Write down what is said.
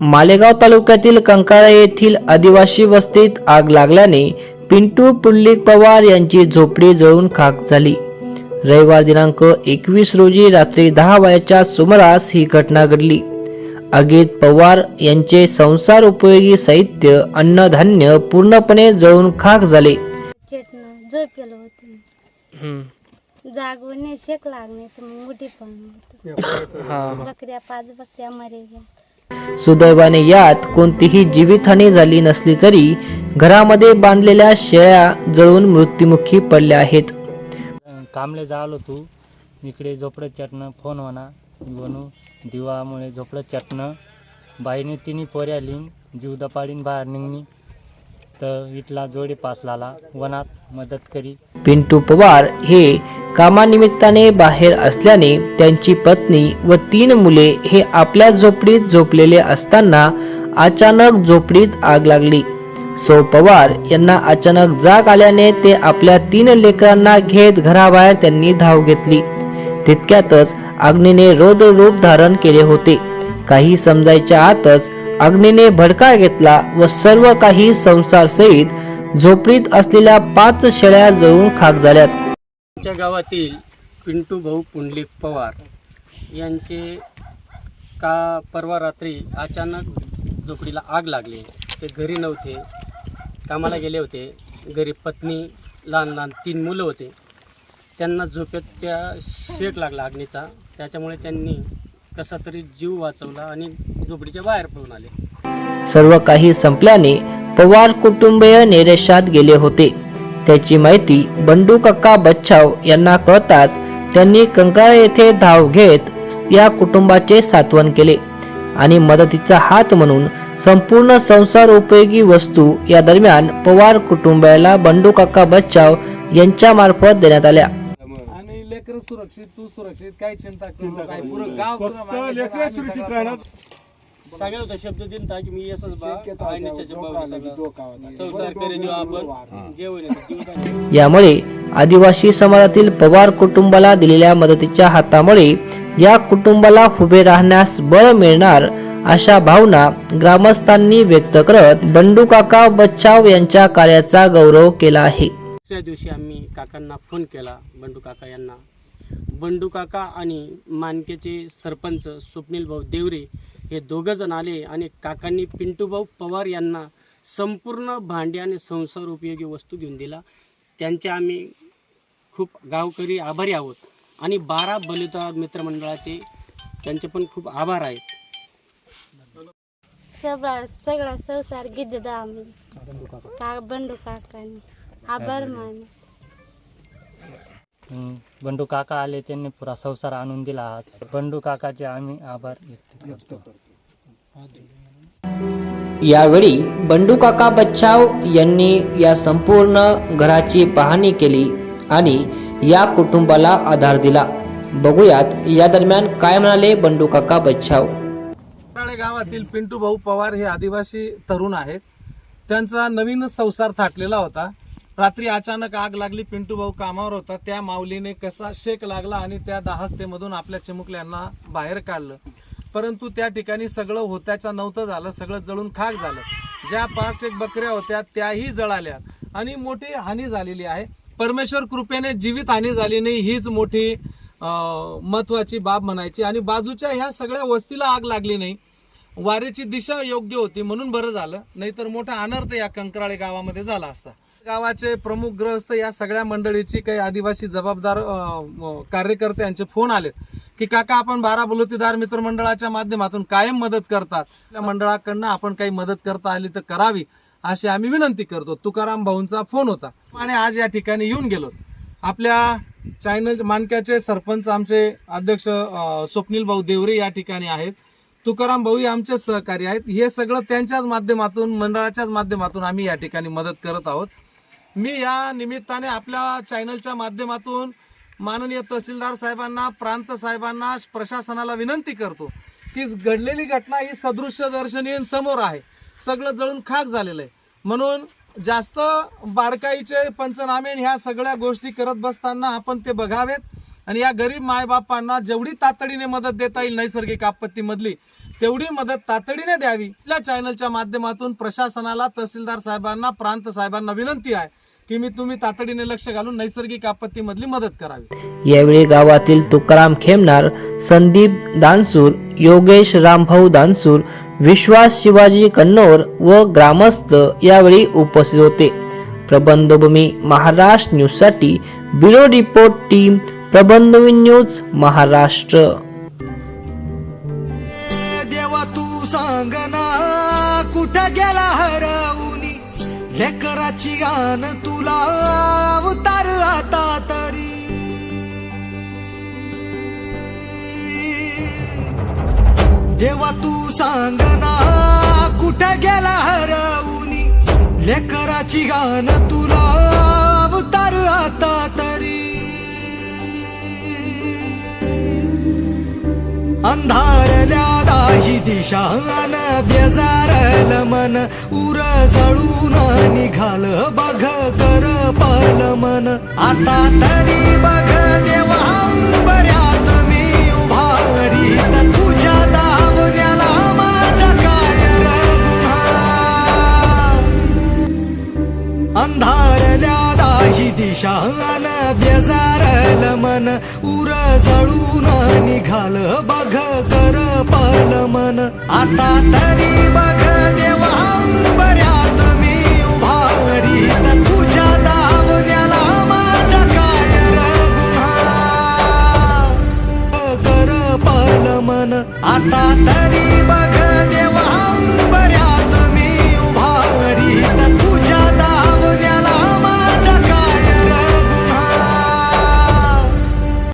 मालेगाव तालुक्यातील कंकाळा येथील आदिवासी वस्तीत आग लागल्याने पिंटू पुंडलिक पवार यांची झोपडी जळून खाक झाली. रविवार दिनांक एकवीस रोजी रात्री दहा वाजेच्या सुमारास ही घटना घडली. आगीत पवार यांचे संसार उपयोगी साहित्य अन्नधान्य पूर्णपणे जळून खाक झाले. होतं जागवणे शेक लागणे तर मग मोठी पण होत बकऱ्या पाच बकऱ्या मरे गेल्या. सुदैवाने यात कोणतीही जीवितहानी झाली नसली तरी घरामध्ये बांधलेल्या शेळ्या जळून मृत्युमुखी पडल्या आहेत. कामले जालो तू. इकडे झोपडं चटणं फोन म्हणा. बनू दिवामुळे झोपडं चटणं. बाईने तिन्ही पोऱ्या लिन जीव दपाडीन बाहेर निघणी. तर इथला जोडे पास लाला वनात मदत करी. पिंटू पवार हे कामानिमित्ताने बाहेर असल्याने त्यांची पत्नी व तीन मुले हे आपल्या झोपडीत झोपलेले असताना अचानक झोपडीत आग लागली. सो पवार यांना अचानक जाग आल्याने ते आपल्या तीन लेकरांना घेत घराबाहेर त्यांनी धाव घेतली. तितक्यातच अग्नीने रौद्र रूप धारण केले होते. काही समजायच्या आतच अग्नीने भडका घेतला व सर्व काही संसार सहित झोपडीत असलेल्या पाच शेळ्या जळून खाक झाल्यात. आमच्या गावातील पिंटू भाऊ पुंडलिक पवार यांचे का परवा रात्री अचानक झोपडीला आग लागली. ते घरी नव्हते कामाला गेले होते. घरी पत्नी लहान लहान तीन मुलं होते. त्यांना झोपेत त्या शेक लागला अग्नीचा. त्याच्यामुळे त्यांनी कसा तरी जीव वाचवला आणि झोपडीच्या बाहेर पळून आले. सर्व काही संपल्याने पवार कुटुंबीय निरेशात गेले होते. त्याची माहिती बंडू काका बच्छाव यांना कळताच त्यांनी कंकाळा येथे धाव घेत या कुटुंबाचे सात्वन केले. आणि मदतीचा हात म्हणून संपूर्ण संसार उपयोगी वस्तू या दरम्यान पवार कुटुंबाला बंडू काका बच्छाव यांच्या मार्फत देण्यात आल्या. आणि लेकर सुरक्षित तू सुरक्षित काही चिंता करू. काय पुरं गाव तुला मागे सगळ्या होता शब्द दिन था की मी येसच बा. आईनेच्या. संसार करे आपण. जेवण यामुळे आदिवासी समाजातील पवार कुटुंबाला दिलेल्या मदतीच्या हातामुळे या कुटुंबाला उभे राहण्यास बळ मिळणार अशा भावना ग्रामस्थांनी व्यक्त करत बंडू काका बच्छाव यांच्या कार्याचा गौरव केला आहे. दुसऱ्या दिवशी आम्ही काकांना फोन केला बंडू काका यांना. बंडू काका आणि मानकेचे सरपंच स्वप्नील भाऊ देवरे हे दोघं जण आले आणि काकांनी पिंटूभाऊ पवार यांना संपूर्ण भांडी आणि संसार उपयोगी वस्तू घेऊन दिला. त्यांचे आम्ही खूप गावकरी आभारी आहोत. आणि बारा बलुता मित्रमंडळाचे त्यांचे पण खूप आभार आहेत. सगळा सगळा संसार गिद्ध आम्ही का बंडू काकांनी? आभार मान. हम्म, बंडू काका आले त्यांनी पुरा संसार आणून दिला आज. बंडू काकाचे आम्ही आभार व्यक्त करतो. यावेळी बंडू काका बच्छाव यांनी या संपूर्ण घराची पाहणी केली आणि या कुटुंबाला आधार दिला. बघूयात या दरम्यान काय म्हणाले बंडू काका बच्छाव कराळे गावातील पिंटू भाऊ पवार हे आदिवासी तरुण आहेत. त्यांचा नवीन संसार थाटलेला होता. रात्री अचानक आग लागली पिंटू भाऊ कामावर होता. त्या माऊलीने कसा शेक लागला आणि त्या दाहकतेमधून आपल्या चिमुकल्यांना बाहेर काढलं. परंतु त्या ठिकाणी सगळं होत्याचं नव्हतं झालं सगळं जळून खाक झालं. ज्या पाच एक बकऱ्या होत्या त्याही जळाल्या आणि मोठी हानी झालेली आहे. परमेश्वर कृपेने जीवित हानी झाली नाही हीच मोठी महत्वाची बाब म्हणायची. आणि बाजूच्या ह्या सगळ्या वस्तीला आग लागली नाही. वारेची दिशा योग्य होती म्हणून बरं झालं. नाहीतर मोठा अनर्थ या कंकराळे गावामध्ये झाला असता. गावाचे प्रमुख ग्रहस्थ या सगळ्या मंडळीची काही आदिवासी जबाबदार कार्यकर्ते यांचे फोन आलेत की काका आपण बारा बलुतीदार मित्रमंडळाच्या माध्यमातून कायम मदत करतात. त्या मंडळाकडनं आपण काही मदत करता आली तर करावी अशी आम्ही विनंती करतो. तुकाराम भाऊंचा फोन होता. आणि आज या ठिकाणी येऊन गेलो. आपल्या चॅनल मानक्याचे सरपंच आमचे अध्यक्ष स्वप्नील भाऊ देवरे या ठिकाणी आहेत. तुकाराम भाऊ आमचे सहकारी आहेत. हे सगळं त्यांच्याच माध्यमातून मंडळाच्याच माध्यमातून आम्ही या ठिकाणी मदत करत आहोत. मी या निमित्ताने आपल्या चॅनलच्या माध्यमातून माननीय तहसीलदार साहेबांना प्रांत साहेबांना प्रशासनाला विनंती करतो की घडलेली घटना ही सदृश्य दर्शनीय समोर आहे. सगळं जळून खाक झालेलं आहे. म्हणून जास्त बारकाईचे पंचनामे ह्या सगळ्या गोष्टी करत बसताना आपण ते बघावेत आणि या गरीब मायबापांना जेवढी तातडीने मदत देता येईल नैसर्गिक आपत्तीमधली तेवढी मदत तातडीने द्यावी. आपल्या चॅनलच्या माध्यमातून प्रशासनाला तहसीलदार साहेबांना प्रांत साहेबांना विनंती आहे की मी तुम्ही तातडीने लक्ष घालून नैसर्गिक आपत्तीमधली मदत करावी. यावेळी गावातील तुकाराम खेमनार संदीप दानसूर योगेश रामभाऊ दानसूर विश्वास शिवाजी कन्नौर व ग्रामस्थ यावेळी उपस्थित होते. प्रबंधभूमी महाराष्ट्र न्यूजसाठी ब्युरो रिपोर्ट टीम प्रबंधवी न्यूज महाराष्ट्र. देवा तू सांग लेकराची आन तुला अवतार आता तरी. देवा तू सांग ना कुठे गेला हरवूनी? लेकराची गाणं तुला अवतार आता तरी. अंधारल्या दाही दिशा अन बेजारल मन. उर जळून निघाल बघ कर पल मन. आता तरी बघ देवा बऱ्यात मी उभारीत तुझ्या दावण्याला माझा काय रे गुन्हा अंधारल्या दाही दिशा अन बेजारल मन उर जळून निघाल. बघ कर पाल मन. आता तरी बघ देवा बऱ्यात मी उभारी तुझ्या दावण्याला माझा काय गुन्हा कर पाल मन. आता तरी बघ